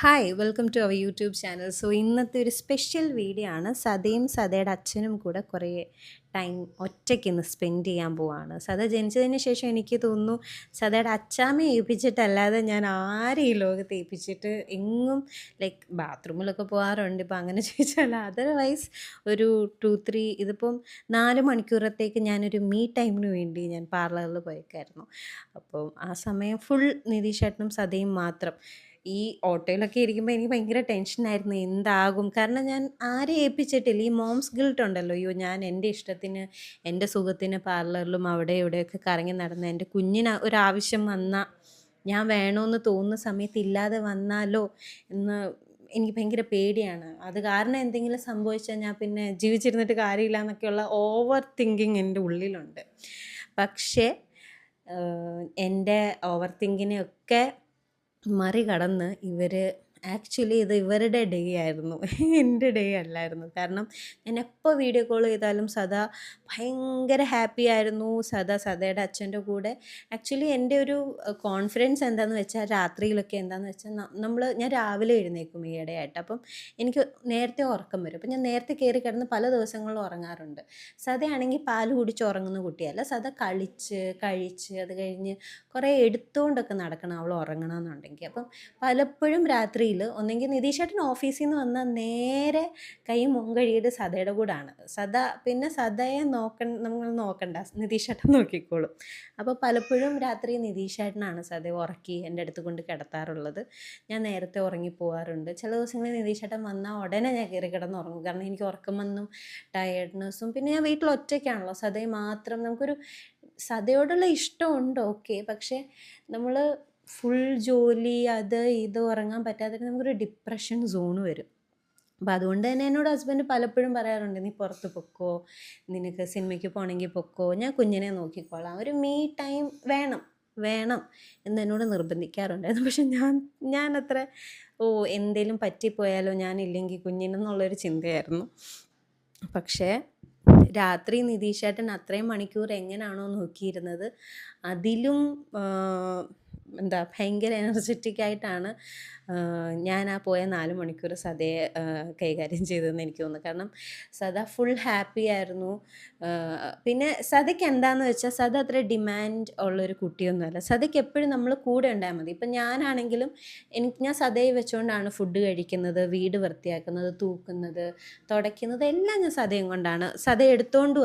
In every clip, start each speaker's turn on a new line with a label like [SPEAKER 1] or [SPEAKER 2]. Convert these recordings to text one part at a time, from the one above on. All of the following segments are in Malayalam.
[SPEAKER 1] Hi welcome to our YouTube channel so ഇന്നത്തെ ഒരു സ്പെഷ്യൽ വീഡിയോ ആണ്. സതയും സതയുടെ അച്ഛനും കൂടെ കുറേ ടൈം ഒറ്റയ്ക്ക് ഇന്ന് സ്പെൻഡ് ചെയ്യാൻ പോവാണ്. സദ ജനിച്ചതിന് ശേഷം എനിക്ക് തോന്നുന്നു സതയുടെ അച്ചാമ്മയെ ഏൽപ്പിച്ചിട്ടല്ലാതെ ഞാൻ ആരെ ഈ ലോകത്ത് ഏൽപ്പിച്ചിട്ട് എങ്ങും ലൈക്ക് ബാത്റൂമിലൊക്കെ പോകാറുണ്ട് ഇപ്പോൾ അങ്ങനെ ചോദിച്ചാൽ അതർവൈസ് ഒരു ടു ത്രീ ഇതിപ്പം നാല് മണിക്കൂറത്തേക്ക് ഞാനൊരു മീ ടൈമിന് വേണ്ടി ഞാൻ പാർലറിൽ പോയേക്കായിരുന്നു. അപ്പം ആ സമയം ഫുൾ നിതീഷേട്ടനും സതയും മാത്രം. ഈ ഓട്ടോയിലൊക്കെ ഇരിക്കുമ്പോൾ എനിക്ക് ഭയങ്കര ടെൻഷനായിരുന്നു എന്താകും? കാരണം ഞാൻ ആരെ ഏൽപ്പിച്ചിട്ടില്ല? ഈ മോംസ് ഗിൽട്ട് ഉണ്ടല്ലോ. അയ്യോ ഞാൻ എന്റെ ഇഷ്ടത്തിന് എന്റെ സുഖത്തിന് പാർലറിലും അവിടെ ഇവിടെയൊക്കെ കറങ്ങി നടന്ന എന്റെ കുഞ്ഞിന് ഒരാവശ്യം വന്നാൽ ഞാൻ വേണമെന്ന് തോന്നുന്ന സമയത്ത് ഇല്ലാതെ വന്നാലോ എന്ന് എനിക്ക് ഭയങ്കര പേടിയാണ്. അത് കാരണം എന്തെങ്കിലും സംഭവിച്ചാൽ ഞാൻ പിന്നെ ജീവിച്ചിരുന്നിട്ട് കാര്യമില്ല എന്നൊക്കെയുള്ള ഓവർ തിങ്കിങ് എന്റെ ഉള്ളിലുണ്ട്. പക്ഷേ എന്റെ ഓവർ തിങ്കിനെയൊക്കെ മറികടന്ന് ഇവർ ആക്ച്വലി ഇത് ഇവരുടെ ഡേ ആയിരുന്നു. എന്റെ ഡേ അല്ലായിരുന്നു. കാരണം ഞാൻ എപ്പോൾ വീഡിയോ കോൾ ചെയ്താലും സദാ ഭയങ്കര ഹാപ്പി ആയിരുന്നു. സദാ സദയുടെ അച്ഛന്റെ കൂടെ. ആക്ച്വലി എന്റെ ഒരു കോൺഫിഡൻസ് എന്താണെന്ന് വെച്ചാൽ രാത്രിയിലൊക്കെ എന്താണെന്ന് വെച്ചാൽ നമ്മൾ ഞാൻ രാവിലെ എഴുന്നേക്കും ഈയിടെയായിട്ട് അപ്പം എനിക്ക് നേരത്തെ ഉറക്കം വരും. അപ്പം ഞാൻ നേരത്തെ കയറി കിടന്ന് പല ദിവസങ്ങളിലും ഉറങ്ങാറുണ്ട്. സദയാണെങ്കിൽ പാൽ കുടിച്ച് ഉറങ്ങുന്ന കുട്ടിയല്ല. സദ കളിച്ച് കഴിച്ച് അത് കഴിഞ്ഞ് കുറേ എടുത്തുകൊണ്ടൊക്കെ നടക്കണം അവൾ ഉറങ്ങണമെന്നുണ്ടെങ്കിൽ അപ്പം പലപ്പോഴും രാത്രിയിൽ ഒന്നെങ്കിൽ നിതീഷേട്ടൻ ഓഫീസിൽ നിന്ന് വന്നാൽ നേരെ കൈ മുൻകഴുകിയിട്ട് സദയുടെ കൂടാണ്. സദ പിന്നെ സദയെ നോക്ക നമ്മൾ നോക്കണ്ട നിതീഷേട്ടൻ നോക്കിക്കോളും. അപ്പോൾ പലപ്പോഴും രാത്രി നിതീഷേട്ടനാണ് സദയെ ഉറക്കി എന്റെ അടുത്ത് കൊണ്ട് കിടത്താറുള്ളത്. ഞാൻ നേരത്തെ ഉറങ്ങിപ്പോവാറുണ്ട് ചില ദിവസങ്ങളിൽ നിതീഷേട്ടൻ വന്നാൽ ഉടനെ ഞാൻ കയറി കിടന്ന് ഉറങ്ങും കാരണം എനിക്ക് ഉറക്കം വന്നും ടയേർഡ്നെസ്സും പിന്നെ ഞാൻ വീട്ടിൽ ഒറ്റയ്ക്കാണല്ലോ. സദയെ മാത്രം നമുക്കൊരു സദയോടുള്ള ഇഷ്ടമുണ്ട് ഓക്കെ പക്ഷേ നമ്മൾ ഫുൾ ജോലി അത് ഇത് ഉറങ്ങാൻ പറ്റാതെ നമുക്കൊരു ഡിപ്രഷൻ സോണ് വരും. അപ്പോൾ അതുകൊണ്ട് തന്നെ എന്നോട് ഹസ്ബൻഡ് പലപ്പോഴും പറയാറുണ്ട് നീ പുറത്ത് പൊക്കോ നിനക്ക് സിനിമയ്ക്ക് പോകണമെങ്കിൽ പൊക്കോ ഞാൻ കുഞ്ഞിനെ നോക്കിക്കോളാം ഒരു മീ ടൈം വേണം വേണം എന്ന് എന്നോട് നിർബന്ധിക്കാറുണ്ടായിരുന്നു പക്ഷെ ഞാൻ ഞാൻ അത്ര ഓ എന്തേലും പറ്റിപ്പോയാലോ ഞാനില്ലെങ്കിൽ കുഞ്ഞിനെന്നുള്ളൊരു ചിന്തയായിരുന്നു. പക്ഷേ രാത്രി നിതീഷേട്ടൻ അത്രയും മണിക്കൂർ എങ്ങനെയാണോ നോക്കിയിരുന്നത് അതിലും എന്താ ഭയങ്കര എനർജറ്റിക് ആയിട്ടാണ് ഞാൻ ആ പോയ നാല് മണിക്കൂർ സദയെ കൈകാര്യം ചെയ്തതെന്ന് എനിക്ക് തോന്നുന്നു. കാരണം സദ ഫുൾ ഹാപ്പി ആയിരുന്നു. പിന്നെ സദയ്ക്ക് എന്താണെന്ന് വെച്ചാൽ സദ അത്ര ഡിമാൻഡ് ഉള്ളൊരു കുട്ടിയൊന്നുമല്ല. സദയ്ക്ക് എപ്പോഴും നമ്മൾ കൂടെ ഉണ്ടായാൽ മതി. ഇപ്പം ഞാനാണെങ്കിലും എനിക്ക് ഞാൻ സദയെ വെച്ചുകൊണ്ടാണ് ഫുഡ് കഴിക്കുന്നത് വീട് വൃത്തിയാക്കുന്നത് തൂക്കുന്നത് തുടയ്ക്കുന്നത് എല്ലാം ഞാൻ സദയം കൊണ്ടാണ്. സദ എടുത്തോണ്ടും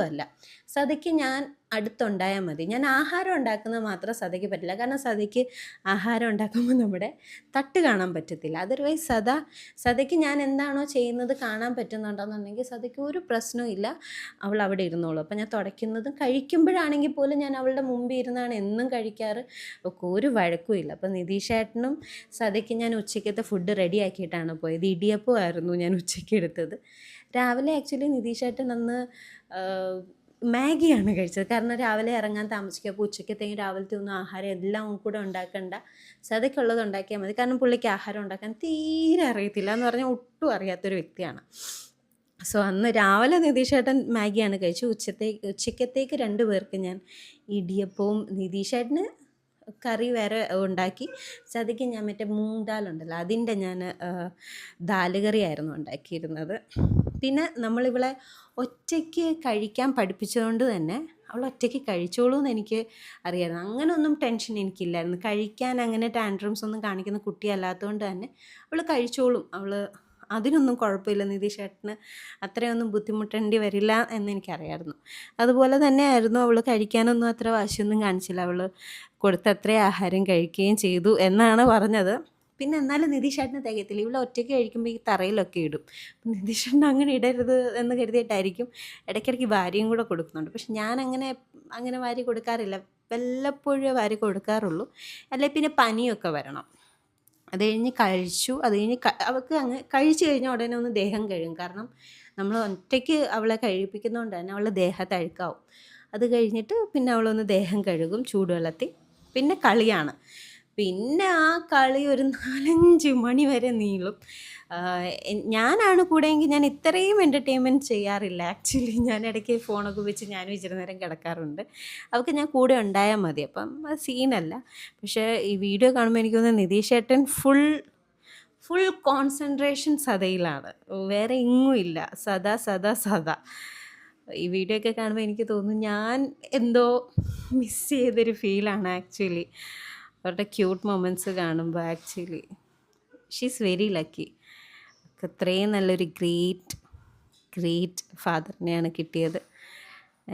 [SPEAKER 1] സദയ്ക്ക് ഞാൻ അടുത്തുണ്ടായാൽ മതി. ഞാൻ ആഹാരം ഉണ്ടാക്കുന്നത് മാത്രം സദയ്ക്ക് പറ്റില്ല. കാരണം സദയ്ക്ക് ആഹാരം ഉണ്ടാക്കുമ്പോൾ നമ്മുടെ തട്ട് കാണാൻ പറ്റത്തില്ല. അതർവൈസ് സദ സദയ്ക്ക് ഞാൻ എന്താണോ ചെയ്യുന്നത് കാണാൻ പറ്റുന്നുണ്ടെന്നുണ്ടെങ്കിൽ സദയ്ക്ക് ഒരു പ്രശ്നവും ഇല്ല. അവൾ അവിടെ ഇരുന്നോളൂ. അപ്പം ഞാൻ തുടയ്ക്കുന്നതും കഴിക്കുമ്പോഴാണെങ്കിൽ പോലും ഞാൻ അവളുടെ മുമ്പിൽ ഇരുന്നാണ് എന്നും കഴിക്കാറ്. ഒക്കെ ഒരു വഴക്കും ഇല്ല. അപ്പം നിതീഷേട്ടനും സദയ്ക്ക് ഞാൻ ഉച്ചയ്ക്കത്തെ ഫുഡ് റെഡി ആക്കിയിട്ടാണ് പോയത്. ഇടിയപ്പമായിരുന്നു ഞാൻ ഉച്ചയ്ക്ക് എടുത്തത്. രാവിലെ ആക്ച്വലി നിതീഷേട്ടൻ അന്ന് മാഗിയാണ് കഴിച്ചത്. കാരണം രാവിലെ ഇറങ്ങാൻ താമസിക്കുക ഉച്ചക്കത്തേക്കും രാവിലത്തെ ഒന്നും ആഹാരം എല്ലാം കൂടെ ഉണ്ടാക്കണ്ട. സതയ്ക്കുള്ളത് ഉണ്ടാക്കിയാൽ മതി. കാരണം പുള്ളിക്ക് ആഹാരം ഉണ്ടാക്കാൻ തീരെ അറിയത്തില്ല എന്ന് പറഞ്ഞാൽ ഒട്ടും അറിയാത്തൊരു വ്യക്തിയാണ്. സോ അന്ന് രാവിലെ നിതീഷേട്ടൻ മാഗിയാണ് കഴിച്ചു ഉച്ചത്തേക്ക് ഉച്ചക്കത്തേക്ക് രണ്ട് പേർക്ക് ഞാൻ ഇടിയപ്പവും നിതീഷേട്ടന് കറി വേറെ ഉണ്ടാക്കി. ചതിക്ക് ഞാൻ മറ്റേ മൂങ് ദാൽ അതിന്റെ ഞാൻ ദാൽ കറിയായിരുന്നു ഉണ്ടാക്കിയിരുന്നത്. പിന്നെ നമ്മളിവളെ ഒറ്റയ്ക്ക് കഴിക്കാൻ പഠിപ്പിച്ചതുകൊണ്ട് തന്നെ അവൾ ഒറ്റയ്ക്ക് കഴിച്ചോളൂ എന്ന് എനിക്ക് അറിയാമായിരുന്നു അങ്ങനെ ഒന്നും ടെൻഷൻ എനിക്കില്ലായിരുന്നു. കഴിക്കാൻ അങ്ങനെ ടാൻഡ്രംസ് ഒന്നും കാണിക്കുന്ന കുട്ടിയല്ലാത്തതുകൊണ്ട് തന്നെ അവൾ കഴിച്ചോളും. അവൾ അതിനൊന്നും കുഴപ്പമില്ല. നിധി നിതീഷേട്ടന് അത്രയൊന്നും ബുദ്ധിമുട്ടേണ്ടി വരില്ല എന്ന് എനിക്കറിയായിരുന്നു. അതുപോലെ തന്നെയായിരുന്നു അവൾ കഴിക്കാനൊന്നും അത്ര വാശിയൊന്നും കാണിച്ചില്ല. അവൾ കൊടുത്ത അത്രയും ആഹാരം കഴിക്കുകയും ചെയ്തു എന്നാണ് പറഞ്ഞത്. പിന്നെ എന്നാലും നിതീഷേട്ടന് തികയത്തില്ല. ഇവിടെ ഒറ്റയ്ക്ക് കഴിക്കുമ്പോൾ ഈ തറയിലൊക്കെ ഇടും. നിതീഷേട്ടൻ അങ്ങനെ ഇടരുത് എന്ന് കരുതിയിട്ടായിരിക്കും ഇടയ്ക്കിടയ്ക്ക് ഭാര്യയും കൂടെ കൊടുക്കുന്നുണ്ട്. പക്ഷെ ഞാൻ അങ്ങനെ അങ്ങനെ വാരി കൊടുക്കാറില്ല. വല്ലപ്പോഴേ വാരി കൊടുക്കാറുള്ളൂ. അല്ലെ പിന്നെ പനിയൊക്കെ വരണം. അത് കഴിഞ്ഞ് കഴിച്ചു. അത് കഴിഞ്ഞ് അവൾക്ക് അങ്ങ് കഴിച്ചു കഴിഞ്ഞാൽ ഉടനെ ഒന്ന് ദേഹം കഴിയും കാരണം നമ്മൾ ഒറ്റയ്ക്ക് അവളെ കഴിപ്പിക്കുന്നതുകൊണ്ട് തന്നെ അവളുടെ ദേഹത്ത് അഴുക്കാവും അത് കഴിഞ്ഞിട്ട് പിന്നെ അവളൊന്ന് ദേഹം കഴുകും ചൂടുവെള്ളത്തിൽ. പിന്നെ കളിയാണ്. പിന്നെ ആ കളി ഒരു നാലഞ്ച് മണി വരെ നീളും. ഞാനാണ് കൂടെയെങ്കിൽ ഞാൻ ഇത്രയും എന്റർടൈൻമെന്റ് ചെയ്യാറില്ല. ആക്ച്വലി ഞാൻ ഇടയ്ക്ക് ഫോണൊക്കെ വെച്ച് ഞാനും ഇച്ചിരി നേരം കിടക്കാറുണ്ട്. അവൾക്ക് ഞാൻ കൂടെ ഉണ്ടായാൽ മതി. അപ്പം സീനല്ല പക്ഷേ ഈ വീഡിയോ കാണുമ്പോൾ എനിക്ക് തോന്നുന്നു നിതീഷ് ഏട്ടൻ ഫുൾ ഫുൾ കോൺസെൻട്രേഷൻ സദയിലാണ്. വേറെ ഇങ്ങും ഇല്ല. സദാ സദാ സദാ. ഈ വീഡിയോ ഒക്കെ കാണുമ്പോൾ എനിക്ക് തോന്നുന്നു ഞാൻ എന്തോ മിസ് ചെയ്തൊരു ഫീലാണ് ആക്ച്വലി അവരുടെ ക്യൂട്ട് മൊമെന്റ്സ് കാണുമ്പോൾ ആക്ച്വലി ഷീസ് വെരി ലക്കി അത്രയും നല്ലൊരു ഗ്രേറ്റ് ഗ്രേറ്റ് ഫാദറിനെയാണ് കിട്ടിയത്.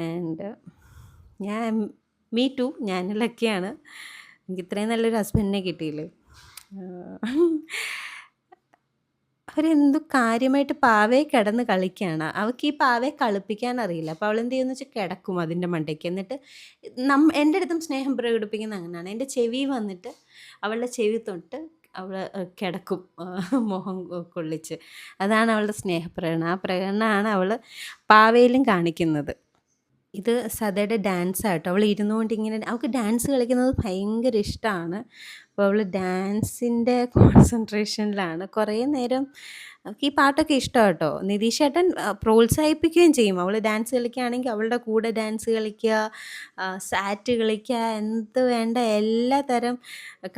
[SPEAKER 1] ആൻഡ് ഞാൻ മീ ടു ഞാൻ ലക്കിയാണ് എനിക്ക് ഇത്രയും നല്ലൊരു ഹസ്ബൻഡിനെ കിട്ടിയില്ലേ? അവരെന്തു കാര്യമായിട്ട് പാവയെ കിടന്ന് കളിക്കുകയാണ്. അവൾക്ക് ഈ പാവയെ കളിപ്പിക്കാൻ അറിയില്ല. അപ്പോൾ അവൾ എന്ത് ചെയ്യുമെന്ന് വെച്ചാൽ കിടക്കും അതിന്റെ മണ്ടയ്ക്ക്. എന്നിട്ട് നം എന്റെ അടുത്തും സ്നേഹം പ്രകടിപ്പിക്കുന്ന അങ്ങനെയാണ്. എന്റെ ചെവി വന്നിട്ട് അവളുടെ ചെവി തൊട്ട് അവൾ കിടക്കും. മുഖം കൊള്ളിച്ച്. അതാണ് അവളുടെ സ്നേഹപ്രകടനം. ആ പ്രകടനമാണ് അവൾ പാവയിലും കാണിക്കുന്നത്. ഇത് സദയുടെ ഡാൻസ് ആട്ടോ. അവൾ ഇരുന്നുകൊണ്ട് ഇങ്ങനെ അവൾക്ക് ഡാൻസ് കളിക്കുന്നത് ഭയങ്കര ഇഷ്ടമാണ് അപ്പോൾ അവൾ ഡാൻസിന്റെ കോൺസെൻട്രേഷനിലാണ് കുറേ നേരം അവൾക്ക് ഈ പാട്ടൊക്കെ ഇഷ്ടമാണ് കേട്ടോ നിതീഷ് ഏട്ടൻ പ്രോത്സാഹിപ്പിക്കുകയും ചെയ്യും. അവൾ ഡാൻസ് കളിക്കുകയാണെങ്കിൽ അവളുടെ കൂടെ ഡാൻസ് കളിക്കുക സാറ്റ് കളിക്കുക എന്ത് വേണ്ട എല്ലാ തരം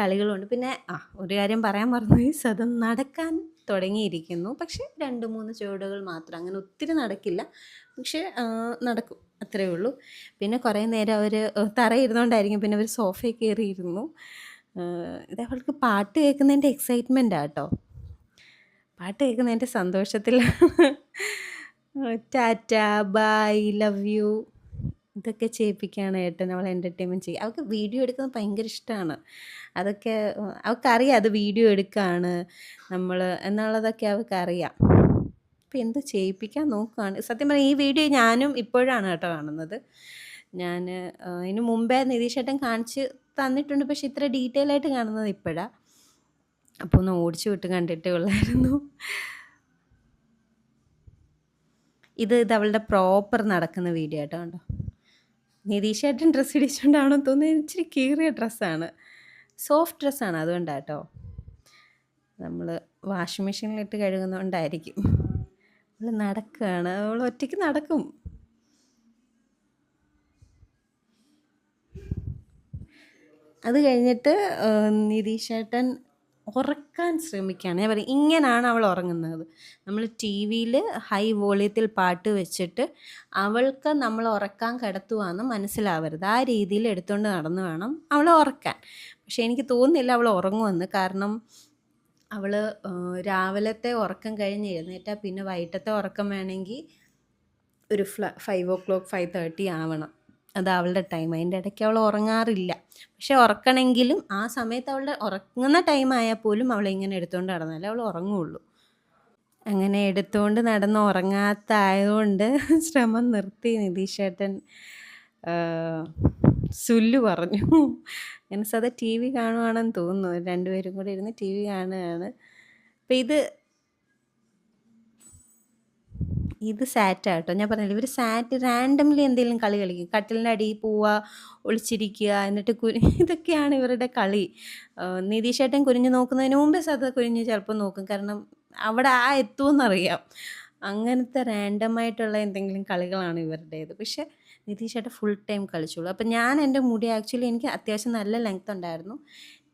[SPEAKER 1] കളികളുണ്ട് പിന്നെ ആ ഒരു കാര്യം പറയാൻ മറന്നു സദം നടക്കാൻ തുടങ്ങിയിരിക്കുന്നു. പക്ഷേ രണ്ട് മൂന്ന് ചുവടുകൾ മാത്രം. അങ്ങനെ ഒത്തിരി നടക്കില്ല. പക്ഷേ നടക്കും. അത്രയേ ഉള്ളൂ. പിന്നെ കുറേ നേരം അവർ തറയിരുന്നുകൊണ്ടായിരിക്കും പിന്നെ അവർ സോഫയിൽ കയറിയിരുന്നു ഇത് അവൾക്ക് പാട്ട് കേൾക്കുന്നതിന്റെ എക്സൈറ്റ്മെന്റ് കേട്ടോ പാട്ട് കേൾക്കുന്നതിന്റെ സന്തോഷത്തിൽ ടാറ്റ ബൈ ലവ് യു. ഇതൊക്കെ ചെയ്യിപ്പിക്കുകയാണ് ഏട്ടൻ. അവൾ എന്റർടൈൻമെന്റ് ചെയ്യുക അവൾക്ക് വീഡിയോ എടുക്കുന്നത് ഭയങ്കര ഇഷ്ടമാണ്. അതൊക്കെ അവൾക്കറിയാം അത് വീഡിയോ എടുക്കുകയാണ് നമ്മൾ എന്നുള്ളതൊക്കെ അവൾക്കറിയാം. അപ്പോൾ എന്ത് ചെയ്യിപ്പിക്കാൻ നോക്കുകയാണ് സത്യം പറഞ്ഞാൽ ഈ വീഡിയോ ഞാനും ഇപ്പോഴാണ് കേട്ടോ കാണുന്നത്. ഞാൻ ഇതിന് മുമ്പേ നിതീഷേട്ടൻ കാണിച്ച് തന്നിട്ടുണ്ട്. പക്ഷെ ഇത്ര ഡീറ്റെയിൽ ആയിട്ട് കാണുന്നത് ഇപ്പോഴാണ് അപ്പോൾ ഒന്ന് ഓടിച്ചു വിട്ട് കണ്ടിട്ടേ ഉള്ളായിരുന്നു. ഇത് ഇത് അവളുടെ പ്രോപ്പർ നടക്കുന്ന വീഡിയോ ആട്ടോ കണ്ടോ. നിതീഷേട്ടൻ ഡ്രസ്സ് ഇടിച്ചുകൊണ്ടാണോ തോന്നുന്നത് ഇച്ചിരി കീറിയ ഡ്രസ്സാണ് സോഫ്റ്റ് ഡ്രസ്സാണ് അതുകൊണ്ടാട്ടോ. നമ്മൾ വാഷിംഗ് മെഷീനിലിട്ട് കഴുകുന്നതുകൊണ്ടായിരിക്കും അവൾ നടക്കുകയാണ് അവൾ ഒറ്റയ്ക്ക് നടക്കും. അത് കഴിഞ്ഞിട്ട് നിതീഷേട്ടൻ ഉറക്കാൻ ശ്രമിക്കുകയാണ്. ഞാൻ പറയും ഇങ്ങനെയാണ് അവൾ ഉറങ്ങുന്നത്. നമ്മൾ ടി വിയിൽ ഹൈ വോളിയത്തിൽ പാട്ട് വെച്ചിട്ട് അവൾക്ക് നമ്മൾ ഉറക്കാൻ കിടത്തുവാന്ന് മനസ്സിലാവരുത്. ആ രീതിയിൽ എടുത്തുകൊണ്ട് നടന്നു വേണം അവൾ ഉറക്കാൻ. പക്ഷേ എനിക്ക് തോന്നുന്നില്ല അവൾ ഉറങ്ങുമെന്ന്. കാരണം അവൾ രാവിലത്തെ ഉറക്കം കഴിഞ്ഞ് എഴുന്നേറ്റാൽ പിന്നെ വൈകിട്ടത്തെ ഉറക്കം വേണമെങ്കിൽ ഒരു ഫ്ല five o'clock five thirty ആവണം. അത് അവളുടെ ടൈം അതിന്റെ ഇടയ്ക്ക് അവൾ ഉറങ്ങാറില്ല. പക്ഷെ ഉറക്കണമെങ്കിലും ആ സമയത്ത് അവളുടെ ഉറങ്ങുന്ന ടൈം ആയാൽ പോലും അവൾ ഇങ്ങനെ എടുത്തുകൊണ്ട് നടന്നാലേ അവൾ ഉറങ്ങുള്ളൂ. അങ്ങനെ എടുത്തുകൊണ്ട് നടന്ന് ഉറങ്ങാത്ത ആയതുകൊണ്ട് ശ്രമം നിർത്തി നിതീഷേട്ടൻ സുല്ലു പറഞ്ഞു. അങ്ങനെ സദാ ടി വി കാണുവാണെന്ന് തോന്നുന്നു. രണ്ടുപേരും കൂടെ ഇരുന്ന് ടി വി കാണുകയാണ്. അപ്പം ഇത് ഇത് സാറ്റാട്ടോ ഞാൻ പറഞ്ഞില്ല ഇവർ സാറ്റ് റാൻഡംലി എന്തെങ്കിലും കളി കളിക്കും. കട്ടിലിന്റെ അടിയിൽ പോവുക ഒളിച്ചിരിക്കുക എന്നിട്ട് കുരി ഇതൊക്കെയാണ് ഇവരുടെ കളി. നിതീഷേട്ടൻ കുരിഞ്ഞ് നോക്കുന്നതിന് മുമ്പേ സദ കുരിഞ്ഞ് ചിലപ്പോൾ നോക്കും. കാരണം അവിടെ ആ എത്തുമെന്നറിയാം അങ്ങനത്തെ റാൻഡമായിട്ടുള്ള എന്തെങ്കിലും കളികളാണ് ഇവരുടേത്. പക്ഷേ നിതീഷേട്ടൻ ഫുൾ ടൈം കളിച്ചോളൂ. അപ്പം ഞാൻ എന്റെ മുടി ആക്ച്വലി എനിക്ക് അത്യാവശ്യം നല്ല ലെങ്ത് ഉണ്ടായിരുന്നു.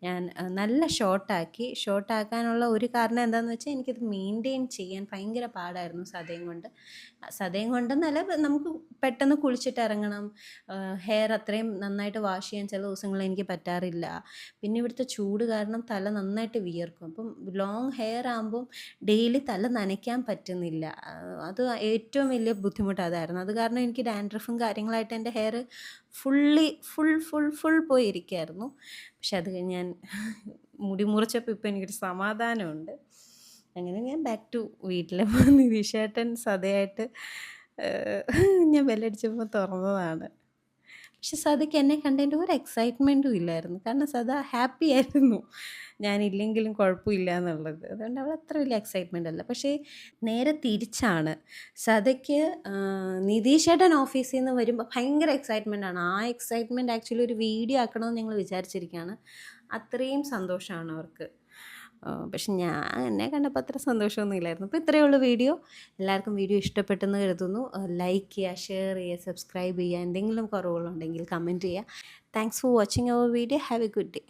[SPEAKER 1] ഞാൻ നല്ല ഷോർട്ടാക്കി. ഷോർട്ടാക്കാനുള്ള ഒരു കാരണം എന്താണെന്ന് വെച്ചാൽ എനിക്കത് മെയിന്റെയിൻ ചെയ്യാൻ ഭയങ്കര പാടായിരുന്നു സതയും കൊണ്ട്. സതയും കൊണ്ടെന്നല്ല നമുക്ക് പെട്ടെന്ന് കുളിച്ചിട്ട് ഇറങ്ങണം. ഹെയർ അത്രയും നന്നായിട്ട് വാഷ് ചെയ്യാൻ ചില ദിവസങ്ങളിൽ എനിക്ക് പറ്റാറില്ല. പിന്നെ ഇവിടുത്തെ ചൂട് കാരണം തല നന്നായിട്ട് വിയർക്കും. അപ്പം ലോങ് ഹെയർ ആകുമ്പം ഡെയിലി തല നനയ്ക്കാൻ പറ്റുന്നില്ല. അത് ഏറ്റവും വലിയ ബുദ്ധിമുട്ട് അതായിരുന്നു. അത് കാരണം എനിക്ക് ഡാൻഡ്രഫും കാര്യങ്ങളായിട്ട് എന്റെ hair fully full full full പോയിരിക്കുകയായിരുന്നു പക്ഷെ അത് കഴിഞ്ഞ് ഞാൻ മുടി മുറിച്ചപ്പോൾ ഇപ്പോൾ എനിക്കൊരു സമാധാനമുണ്ട്. അങ്ങനെ ഞാൻ ബാക്ക് ടു വീട്ടിൽ നിതീഷേട്ടൻ സതയായിട്ട് ഞാൻ ബെല്ലടിച്ചപ്പോൾ തുറന്നതാണ്. പക്ഷെ സദയ്ക്ക് എന്നെ കണ്ടതിന്റെ ഒരു എക്സൈറ്റ്മെന്റും ഇല്ലായിരുന്നു. കാരണം സദ ഹാപ്പി ആയിരുന്നു. ഞാനില്ലെങ്കിലും കുഴപ്പമില്ല എന്നുള്ളത്. അതുകൊണ്ട് അവൾ അത്ര വലിയ എക്സൈറ്റ്മെന്റ് അല്ല. പക്ഷേ നേരെ തിരിച്ചാണ്. സദയ്ക്ക് നിതീഷേട്ടൻ ഓഫീസിൽ നിന്ന് വരുമ്പോൾ ഭയങ്കര എക്സൈറ്റ്മെന്റ് ആണ്. ആ എക്സൈറ്റ്മെന്റ് ആക്ച്വലി ഒരു വീഡിയോ ആക്കണമെന്ന് ഞങ്ങൾ വിചാരിച്ചിരിക്കുകയാണ്. അത്രയും സന്തോഷമാണ് അവർക്ക്. പക്ഷെ ഞാൻ എന്നെ കണ്ടപ്പോൾ അത്ര സന്തോഷമൊന്നും ഇല്ലായിരുന്നു. അപ്പോൾ ഇത്രയേ ഉള്ളൂ വീഡിയോ. എല്ലാവർക്കും വീഡിയോ ഇഷ്ടപ്പെട്ടെന്ന് കരുതുന്നു. ലൈക്ക് ചെയ്യുക ഷെയർ ചെയ്യുക സബ്സ്ക്രൈബ് ചെയ്യുക എന്തെങ്കിലും കുറവുകളുണ്ടെങ്കിൽ കമന്റ് ചെയ്യുക. Thanks for watching our video have a good day